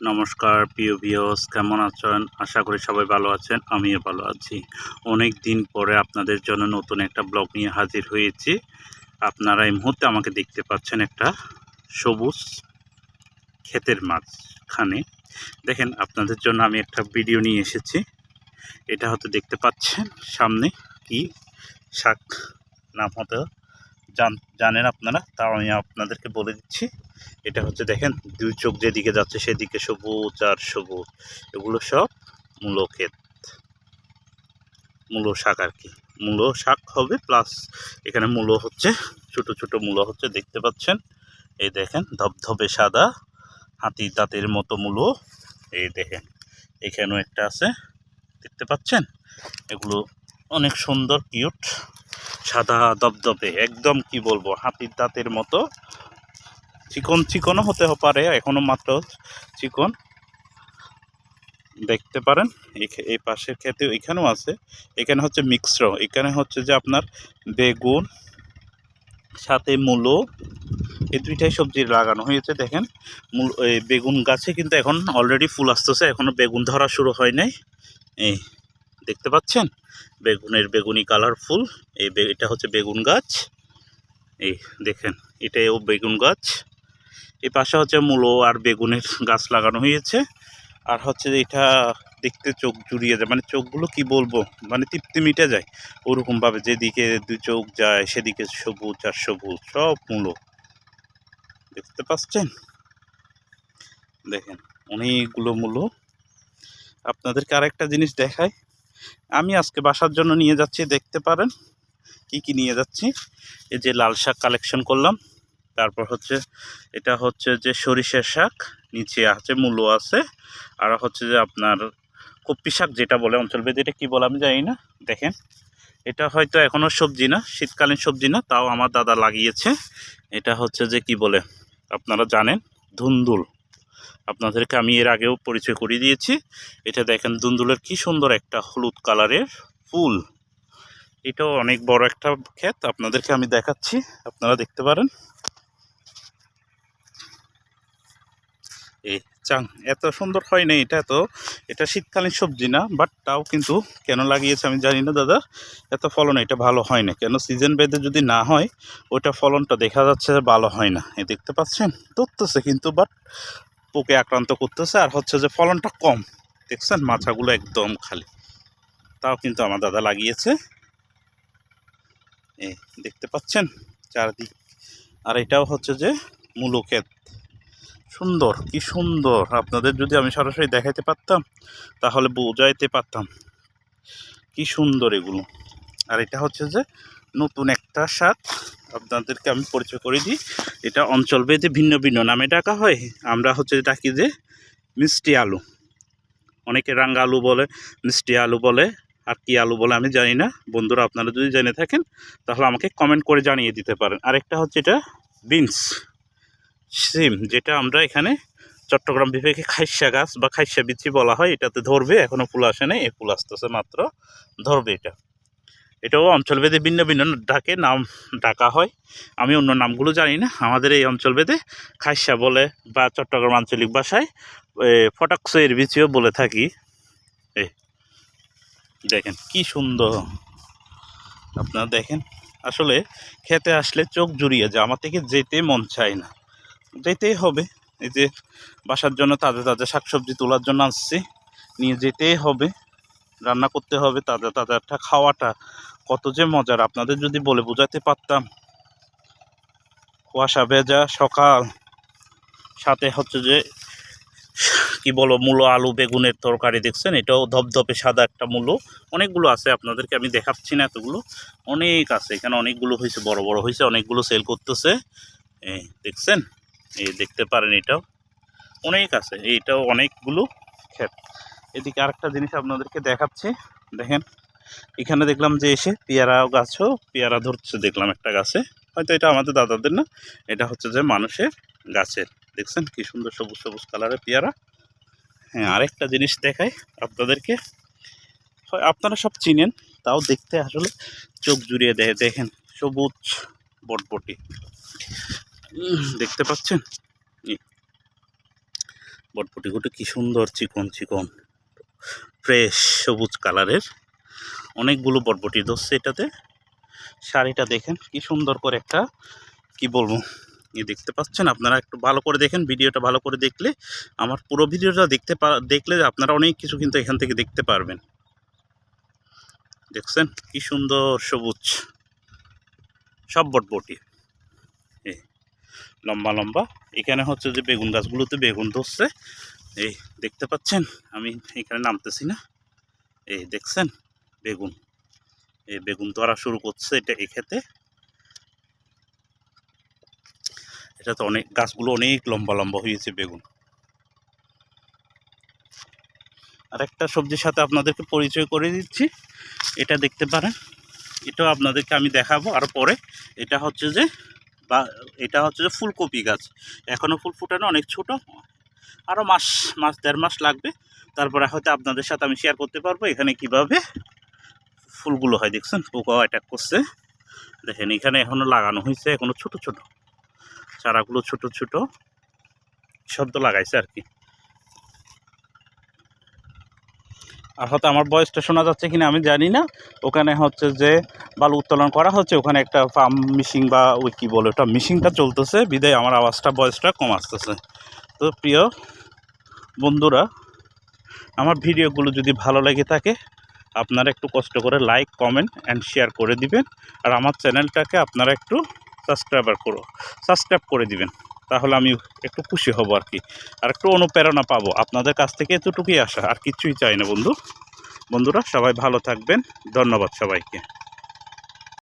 নমস্কার, প্রিয় ভিওস কেমন আছেন? আশা করি সবাই ভালো আছেন, আমিও ভালো আছি। অনেক দিন পরে আপনাদের জন্য নতুন একটা ব্লগ নিয়ে হাজির হয়েছি। আপনারা এই মুহূর্তে আমাকে দেখতে পাচ্ছেন একটা সবুজ ক্ষেতের মাঝখানে। দেখেন, আপনাদের জন্য আমি একটা ভিডিও নিয়ে এসেছি। এটা হয়তো দেখতে পাচ্ছেন সামনে কি শাক নাম জান জানেন আপনারা, তাও আমি আপনাদেরকে বলে দিচ্ছি। এটা হচ্ছে দেখেন, দুই চোখ যেদিকে যাচ্ছে সেদিকে সবুজ আর সবুজ। এগুলো সব মূলো ক্ষেত মূলো শাক আর কি। মূলো শাক হবে প্লাস এখানে মূলো হচ্ছে, ছোট ছোট মূলো হচ্ছে, দেখতে পাচ্ছেন? এই দেখেন, ধবধবে সাদা, হাতি দাঁতের মতো মূলো। এই দেখেন, এখানেও একটা আছে, দেখতে পাচ্ছেন? এগুলো অনেক সুন্দর কিউট সাদা দবদবে একদম কি বলব, হাতির দাঁতের মতো। চিকন চিকনও হতে পারে, এখনও মাত্র চিকন। দেখতে পারেন এই পাশের ক্ষেতে এখানেও আছে। এখানে হচ্ছে মিক্সড, এখানে হচ্ছে যে আপনার বেগুন, সাথে মূলো, এই দুইটাই সবজি লাগানো হয়েছে, দেখেন। মূল বেগুন গাছে কিন্তু এখন অলরেডি ফুল আসতেছে, এখনও বেগুন ধরা শুরু হয় নাই। এই দেখতে পাচ্ছেন? বেগুনের বেগুনি কালার ফুল এই এটা হচ্ছে বেগুন গাছ। এই দেখেন, এটাও বেগুন গাছ। এই পাশে হচ্ছে মূলো আর বেগুনের গাছ লাগানো হয়েছে। আর হচ্ছে এটা দেখতে চোখ জুড়িয়ে যায়। মানে চোখগুলো কি বলব? মানে তৃপ্তি মিটে যায়। ওরকমভাবে যেদিকে দু চোখ যায়, সেদিকে সবুজ আর সবুজ, সব মূলো। দেখতে পাচ্ছেন? দেখেন, অনেকগুলো মূলো। আপনাদেরকে আরেকটা জিনিস দেখাই। আমি আজকে বাসার জন্য নিয়ে যাচ্ছি, দেখতে পারেন কি কি নিয়ে যাচ্ছি। এই যে লাল শাক কালেকশন করলাম। তারপর হচ্ছে, এটা হচ্ছে যে সরিষার শাক, নিচে আছে মূলো আছে, আর হচ্ছে যে আপনার কপি শাক যেটা বলে, অঞ্চলভেদে এটা কী বলে আমি জানি না। দেখেন, এটা হয়তো এখনও সবজি না, শীতকালীন সবজি না, তাও আমার দাদা লাগিয়েছে। এটা হচ্ছে যে কি বলে, আপনারা জানেন, ধুন্দুল। আপনাদেরকে আমি এর আগেও পরিচয় করিয়ে দিয়েছি। এটা দেখেন দুন্দুলের কি সুন্দর একটা হলুদ কালারের ফুল। এটাও অনেক বড় একটা ক্ষেত, আপনাদেরকে আমি দেখাচ্ছি, আপনারা দেখতে পারেন। এই চাং, এত সুন্দর হয় না এটা তো। এটা শীতকালীন সবজি না বাট তাও কিন্তু কেন লাগিয়েছে আমি জানি না দাদা। এত ফলন, এটা ভালো হয় না। কেন সিজন বেঁধে যদি না হয় ওইটা ফলনটা দেখা যাচ্ছে ভালো হয় না। এ দেখতে পাচ্ছেন? ধরতেছে কিন্তু বাট পোকে আক্রান্ত করতেছে, আর হচ্ছে যে ফলনটা কম। দেখছেন, মাথাগুলো একদম খালি। তাও কিন্তু আমার দাদা লাগিয়েছে। এ, দেখতে পাচ্ছেন? চারদিক। আর এটাও হচ্ছে যে মূলো ক্ষেত সুন্দর, কি সুন্দর। আপনাদের যদি আমি সরাসরি দেখাইতে পারতাম, তাহলে বোঝাইতে পারতাম। কি সুন্দর এগুলো। আর এটা হচ্ছে যে নতুন একটা শাক আপনাদেরকে আমি পরিচয় করে দিই। এটা অঞ্চল অঞ্চলভেদে ভিন্ন ভিন্ন নামে ডাকা হয়। আমরা হচ্ছে ডাকি যে মিষ্টি আলু। অনেকে রাঙ্গা আলু বলে, মিষ্টি আলু বলে, আর কি আলু বলে আমি জানি না। বন্ধুরা, আপনারা যদি জেনে থাকেন, তাহলে আমাকে কমেন্ট করে জানিয়ে দিতে পারেন। আরেকটা হচ্ছে এটা বিনস। সিম, যেটা আমরা এখানে চট্টগ্রাম বিভাগে খাইসা গাছ বা খাইসা বিচি বলা হয়। এটাতে ধরবে এখনও ফুল আসে নাই। এই ফুল আসতেছে মাত্র ধরবে এটা। এটাও অঞ্চলভেদে ভিন্ন ভিন্ন ডাকে নাম ডাকা হয়। আমি অন্য নামগুলো জানি না। আমাদের এই অঞ্চলভেদে খাইসা বলে বা চট্টগ্রাম আঞ্চলিক ভাষায় ফটাকসের বিচিও বলে থাকি। এই দেখেন কি সুন্দর। আপনারা দেখেন, আসলে খেতে আসলে চোখ জুড়িয়ে যায়। আমার থেকে যেতে মন চায় না। যেতেই হবে। এই যে বাসার জন্য তাজা তাজা শাকসবজি তোলার জন্য আসছি। নিয়ে যেতেই হবে। রান্না করতে হবে, তাজা তাজাটা খাওয়াটা কত যে মজার, আপনাদের যদি বলে বোঝাতে পারতাম। কুয়াশা ভেজা সকাল। সাথে হচ্ছে যে, কি বলো মূলো, আলু, বেগুনের তরকারি, দেখছেন? এটাও ধপধপে সাদা একটা মূলো। অনেকগুলো আছে, আপনাদেরকে আমি দেখাচ্ছি না এতগুলো। অনেক আছে, এখানে অনেকগুলো হয়েছে, বড় বড় হয়েছে, অনেকগুলো সেল করতেছে। এই দেখছেন? এই দেখতে পারেন এটাও। অনেক আছে এইটাও অনেকগুলো ক্ষেত। এদিকে আরেকটা জিনিস আপনাদেরকে দেখাচ্ছি, দেখেন। এখানে দেখলাম যে এসে পেয়ারা গাছও পেয়ারা ধরছে দেখলাম একটা গাছে। হয়তো এটা আমাদের দাদাদের না, এটা হচ্ছে যে মানুষের গাছের। দেখছেন কি সুন্দর সবুজ সবুজ কালারের পেয়ারা। হ্যাঁ আরেকটা জিনিস দেখাই আপনাদেরকে। হয়, আপনারা সব চিনেন, তাও দেখতে আসলে চোখ জুড়িয়ে দেয় দেখেন সবুজ বটবটি। দেখতে পাচ্ছেন। বটবটিগুলো কি সুন্দর, চিকন চিকন, ফ্রেশ সবুজ কালারের। অনেকগুলো বটবটি। ধরছে এটাতে শাড়িটা দেখেন, কি সুন্দর করে একটা, কি বলব এই দেখতে পাচ্ছেন? আপনারা একটু ভালো করে দেখেন, ভিডিওটা ভালো করে দেখলে, আমার পুরো ভিডিওটা দেখতে দেখলে আপনারা অনেক কিছু কিন্তু এখান থেকে দেখতে পারবেন। দেখছেন? কি সুন্দর সবুজ, সব বটবটি। লম্বা লম্বা। এখানে হচ্ছে যে বেগুন গাছগুলোতে বেগুন ধরছে। এই, দেখতে পাচ্ছেন? আমি এখানে নামতেছি না। এই, দেখছেন? বেগুন। এই বেগুন ধরা শুরু করছে এটা এই ক্ষেতে। এটা তো অনেক, গাছগুলো অনেক লম্বা লম্বা হয়েছে বেগুন। আর একটা সবজির সাথে আপনাদেরকে পরিচয় করে দিচ্ছি। এটা দেখতে পারেন। এটাও আপনাদেরকে আমি দেখাবো। আর পরে এটা হচ্ছে যে, বা এটা হচ্ছে যে ফুলকপি গাছ। এখনও ফুল ফুটানো, অনেক ছোট। আরও মাস মাস, দেড় মাস লাগবে। তারপরে হয়তো আপনাদের সাথে আমি শেয়ার করতে পারব এখানে কীভাবে ফুলগুলো হয়, দেখছেন? পোকাও অ্যাটাক করছে। দেখেন, এখানে এখনও লাগানো হয়েছে এখনও ছোট ছোট। চারাগুলো ছোট ছোট। শব্দ লাগাইছে আর কি। আর হয়তো আমার বয়সটা শোনা যাচ্ছে কিনা, আমি জানি না। ওখানে হচ্ছে যে, বালু উত্তোলন করা হচ্ছে, ওখানে একটা পাম্প মিশিং বা ওই কী বলে ওটা মিশিংটা চলতেছে। বিদায়, আমার আওয়াজটা, বয়সটা কম আসতেছে। তো প্রিয় বন্ধুরা, আমার ভিডিওগুলো যদি ভালো লেগে থাকে আপনারা একটু কষ্ট করে লাইক কমেন্ট অ্যান্ড শেয়ার করে দিবেন। আর আমার চ্যানেলটাকে আপনারা একটু সাবস্ক্রাইবার করো সাবস্ক্রাইব করে দিবেন। তাহলে আমি একটু খুশি হব আর কি। আর একটু অনুপ্রেরণা পাবো। আপনাদের কাছ থেকে এতটুকুই আসা আর কিছুই চাই না বন্ধু। বন্ধুরা, সবাই ভালো থাকবেন। ধন্যবাদ সবাইকে।